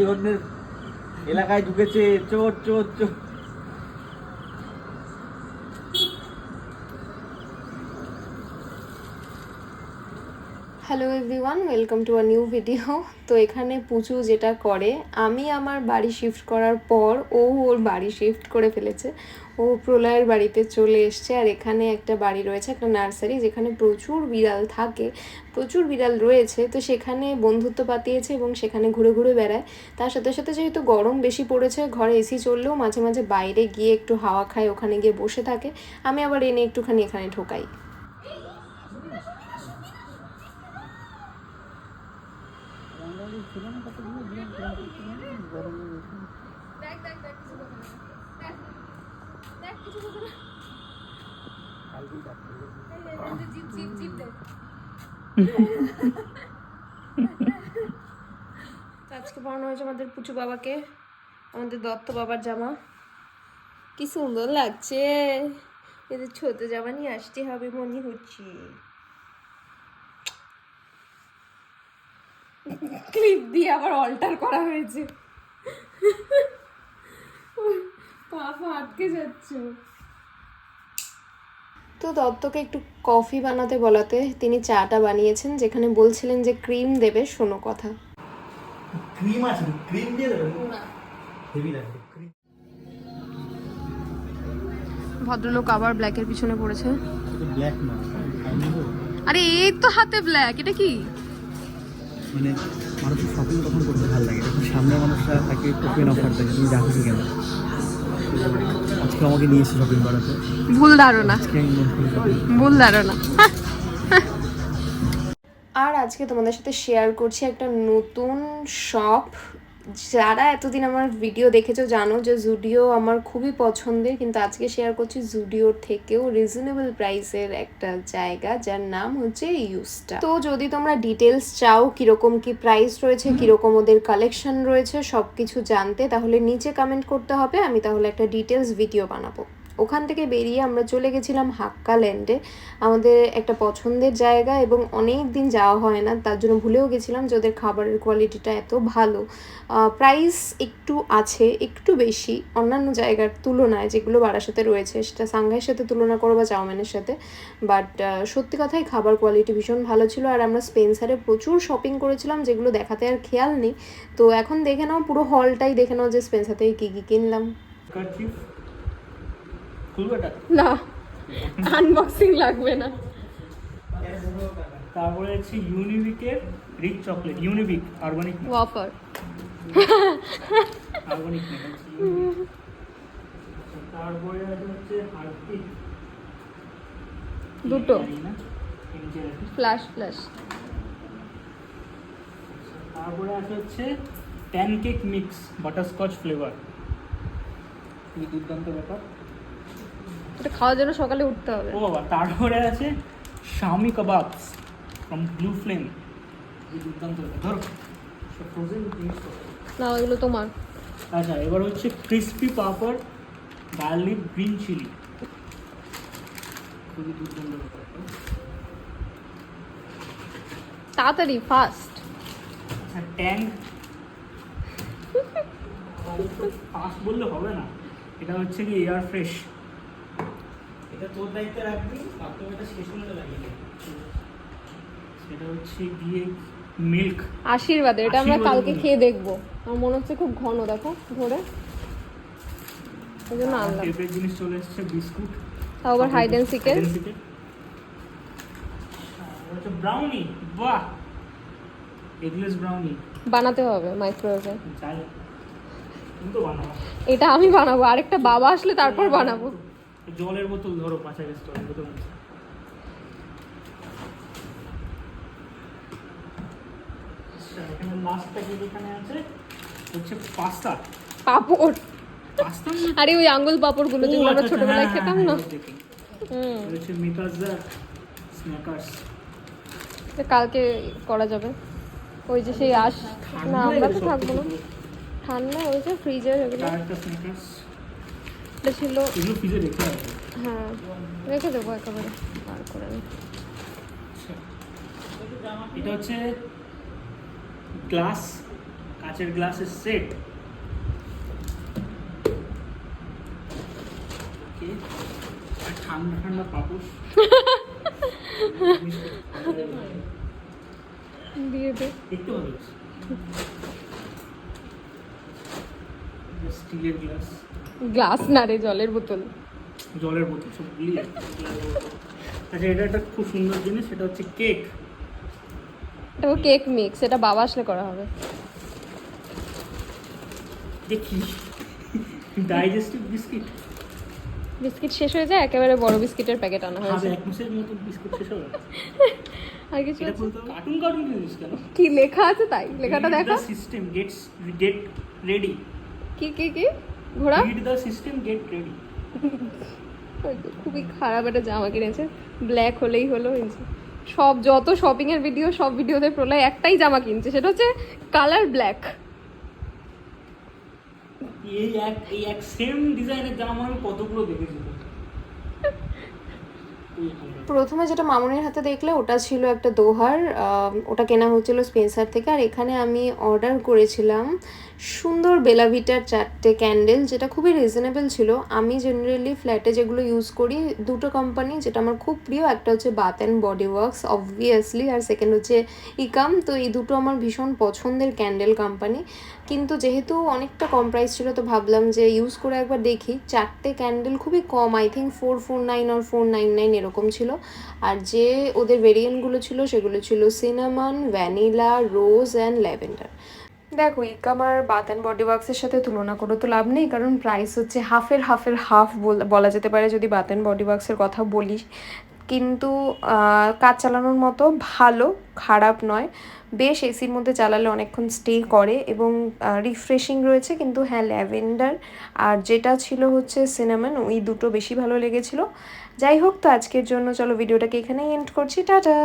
এই ধরনের এলাকায় ঢুকেছে। চোর চোর চোর। Hello everyone welcome to a new video তো এখানে পুচু যেটা করে, আমি আমার বাড়ি শিফট করার পর ও ওর বাড়ি শিফট করে ফেলেছে। ও প্রলয়ের বাড়িতে চলে এসছে আর এখানে একটা বাড়ি রয়েছে, একটা নার্সারি যেখানে প্রচুর বিড়াল থাকে, প্রচুর বিড়াল রয়েছে। তো সেখানে বন্ধুত্ব পাতিয়েছে এবং সেখানে ঘুরে ঘুরে বেড়ায়। তার সাথে সাথে যেহেতু গরম বেশি পড়েছে, ঘরে এসি চললেও মাঝে মাঝে বাইরে গিয়ে একটু হাওয়া খায়, ওখানে গিয়ে বসে থাকে। আমি আবার এনে একটুখানি এখানে ঢোকাই। তো আজকে পড়ানো হয়েছে আমাদের পুচু বাবাকে, আমাদের দত্ত বাবার জামা। কি সুন্দর লাগছে। এদের ছোট জামা নিয়ে আসতে হবে মনে হচ্ছে। ক্লিপ দিয়ে আবার অল্টার করা হয়েছে। পা আটকে যাচ্ছে। তো দত্তকে একটু কফি বানাতে বলাতে তিনি চাটা বানিয়েছেন যেখানে বলছিলেন যে ক্রিম দেবে শোনো কথা। ক্রিম আছে ক্রিম দিয়ে দেবে? ভদ্রলোক আবার ব্ল্যাকের পিছনে পড়েছে। ব্ল্যাক না আরে এই তো হাতে ব্ল্যাক এটা কি? মানে মানুষের শপিং তখন করতে ভালো লাগে সামনে মানুষরা তাকে ওপেন অফার থাকে তুমি যা খুশি কেন? আজকে আমাকে নিয়ে এসে শপিং করাতে ভুল ধারণা। ভুল ধারণা। আর আজকে তোমাদের সাথে শেয়ার করছি একটা নতুন শপ যারা এতদিন আমার ভিডিও দেখেছ জানো যে জুডিও আমার খুবই পছন্দের কিন্তু আজকে শেয়ার করছি জুডিওর থেকেও রিজনেবল প্রাইসের একটা জায়গা যার নাম হচ্ছে ইউস্টা তো যদি তোমরা ডিটেলস চাও কীরকম কি প্রাইস রয়েছে কীরকম ওদের কালেকশন রয়েছে সব কিছু জানতে তাহলে নিচে কমেন্ট করতে হবে আমি তাহলে একটা ডিটেলস ভিডিও বানাবো। ওখান থেকে বেরিয়ে আমরা চলে গেছিলাম হাক্কা ল্যান্ডে আমাদের একটা পছন্দের জায়গা এবং অনেক দিন যাওয়া হয় না, তার জন্য ভুলেও গেছিলাম যে ওদের খাবারের কোয়ালিটিটা এত ভালো। প্রাইস একটু আছে, একটু বেশি, অন্যান্য জায়গার তুলনায় যেগুলো বারাসাতে রয়েছে, সেটা সাংঘাইয়ের সাথে তুলনা করো বা চাউমিনের সাথে। বাট সত্যি কথাই খাবার কোয়ালিটি ভীষণ ভালো ছিল আর আমরা স্পেন্সারে প্রচুর শপিং করেছিলাম, যেগুলো দেখাতে আর খেয়াল নেই। তো এখন দেখে নাও, পুরো হলটাই দেখে নাও যে স্পেন্সার থেকে কী কী কিনলাম। না আনবক্সিং লাগবে না। তারপরে হচ্ছে ইউনিবিকের rich chocolate Unibic organic wafer organic তারপরে আছে হচ্ছে হার্পিক দুটো। ফ্ল্যাশ ফ্ল্যাশ তারপরে আছে হচ্ছে প্যানকেক মিক্স বাটারস্কচ ফ্লেভার এই দুর্দান্ত ব্যাপার। এটা খাওয়ার জন্য সকালে উঠতে হবে। ও বাবা তারপরে আছে shami kebabs from blue flame ধরো। না ওইগুলো তোমার। আচ্ছা এবার হচ্ছে crispy papad garlic green chilli খুবই দুর্দান্ত তাড়াতাড়ি ফাস্ট আচ্ছা ট্যাং ফাস্ট বললে হবে না। এটা হচ্ছে কি এয়ার ফ্রেশ এটা তোর দায়িত্বে রাখবি এটা শেষ করে লাগিয়ে সেটা হচ্ছে গিয়ে মিল্ক আশীর্বাদের এটা আমরা কালকে খেয়ে দেখব। আমার মনে হচ্ছে খুব ঘন দেখো ধরে। ওই জন্য আনলাম। টাইপের জিনিস চলে এসেছে বিস্কুট। তাও আবার হাইড অ্যান্ড সিকের হচ্ছে ব্রাউনি বাহ! এগলেস ব্রাউনি বানাতে হবে মাইক্রোওয়েভে এটা আমি বানাবো আরেকটা বাবা আসলে তারপর বানাবো। জলের বোতল ধরো পাঁচা গেছে জলের বোতল আচ্ছা, এখানে লাস্ট প্যাকেট এখানে আছে? হচ্ছে পাস্তা। পাপড়। পাস্তা আরে ওই আঙ্গুল পাপড়গুলো যেগুলো আমরা ছোটবেলায় খেতাম না? হুম। হচ্ছে মিকাজা স্ন্যাকার্স। কালকে করা যাবে। ওই যে সেই আস না আমরা তো থাকব না। ঠান্ডা ওই যে ফ্রিজে এগুলো। এটা ছিল। এগুলো ফ্রিজে রেখে আছে হ্যাঁ রেখে দেবো একেবারে বার করে। এটা হচ্ছে গ্লাস কাঁচের গ্লাসের সেট। ঠান্ডা ঠান্ডা পাপুস দিয়ে দে। ভালো স্টিলের গ্লাস গ্লাস না রে জলের বোতল। জলের বোতল সব গুলি আচ্ছা এটা একটা খুব সুন্দর জিনিস সেটা হচ্ছে কেক। এটাও কেক মিক্স এটা বাবা আসলে করা হবে। দেখি। Digestive biscuit? বিস্কিট শেষ হয়ে যায় একেবারে বড় বিস্কিটের প্যাকেট আনা হয়েছে। এক মাসের মতো বিস্কুট শেষ হবে। আর কিছু এটা কার্টুন কার্টুন জিনিস কেন? কি লেখা আছে তাই? লেখাটা দেখো। সিস্টেম গেটস গেট রেডি কি কি কি? ঘোড়া? Read the system get ready খুবই খারাপ একটা জামা কিনেছে। ব্ল্যাক হলেই হলো এই সব যত শপিং এর ভিডিও সব ভিডিওতে প্রলয় একটাই জামা কিনছে সেটা হচ্ছে কালার ব্ল্যাক এই এক এই এক সেম ডিজাইনের জামা আমি কতগুলো দেখেছি। প্রথমে যেটা মামুনির হাতে দেখলে ওটা ছিল একটা দোহার ওটা কেনা হচ্ছিল স্পেন্সার থেকে আর এখানে আমি অর্ডার করেছিলাম সুন্দর বেলাভিটার চারটে ক্যান্ডেল যেটা খুবই রিজনেবল ছিল। আমি জেনারেলি ফ্ল্যাটে যেগুলো ইউজ করি, দুটো কোম্পানি যেটা আমার খুব প্রিয়, একটা হচ্ছে Bath and Body Works obviously R second হচ্ছে ইকাম তো এই দুটো আমার ভীষণ পছন্দের ক্যান্ডেল কোম্পানি কিন্তু যেহেতু অনেকটা কম প্রাইস ছিল, তো ভাবলাম যে ইউজ করে একবার দেখি। চারটে ক্যান্ডেল খুবই কম I think four four nine R four nine nine এরকম ছিল। আর যে ওদের ভেরিয়েন্টগুলো ছিল, সেগুলো ছিল cinnamon vanilla rose and lavender দেখো ইকাম আর বাথ অ্যান্ড বডি ওয়ার্কসের সাথে তুলনা করে তো লাভ নেই, কারণ প্রাইস হচ্ছে হাফের হাফের হাফ বলা যেতে পারে যদি বাথ অ্যান্ড বডি ওয়ার্কসের কথা বলি কিন্তু কাজ চালানোর মতো ভালো, খারাপ নয়। বেশ এসির মধ্যে চালালে অনেকক্ষণ স্টে করে এবং রিফ্রেশিং রয়েছে, কিন্তু হ্যাঁ ল্যাভেন্ডার আর যেটা ছিল হচ্ছে সিনেমান ওই দুটো বেশি ভালো লেগেছিল। যাই হোক, তো আজকের জন্য চলো ভিডিওটাকে এখানেই এন্ড করছি। টাটা!